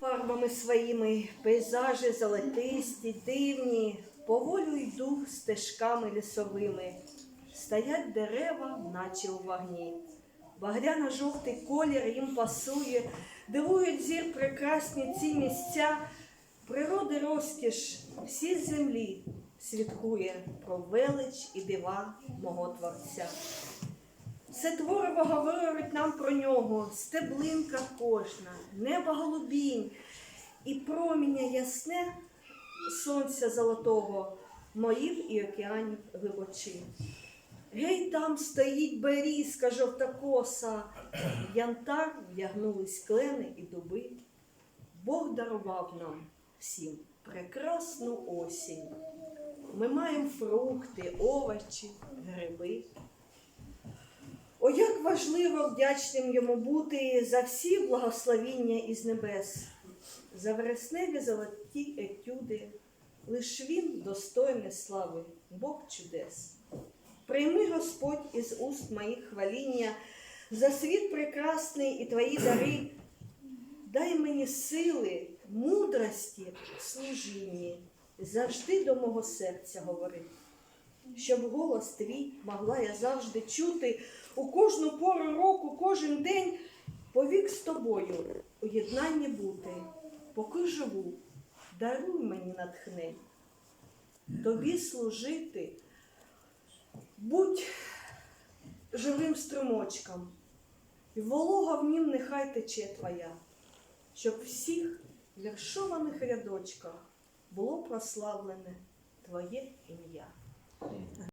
Фарбами своїми пейзажі золотисті, дивні, поволю йду стежками лісовими. Стоять дерева, наче у вогні. Багряно-жовтий колір їм пасує, дивують зір прекрасні ці місця. Природи розкіш всі землі свідкує про велич і дива мого Творця. Все твориво говорить нам про нього, стеблинка кожна, небо голубінь і проміння ясне сонця золотого, морів і океанів глибочі. Гей, там стоїть берізка жовтокоса, янтар вдягнулись клени і дуби. Бог дарував нам всім прекрасну осінь. Ми маємо фрукти, овочі, гриби. О, як важливо вдячним йому бути за всі благословіння із небес, за вересневі золоті етюди, лиш він достойний слави, Бог чудес. Прийми, Господь, із уст моїх хваління, за світ прекрасний і твої дари. Дай мені сили, мудрості служінні, завжди до мого серця говори щоб голос твій могла я завжди чути. У кожну пору року, кожен день, повік з тобою у єднанні бути, поки живу, даруй мені натхнень, тобі служити, будь живим струмочком, і волога в нім нехай тече твоя, щоб всіх віршованих рядочках було прославлене твоє ім'я. 对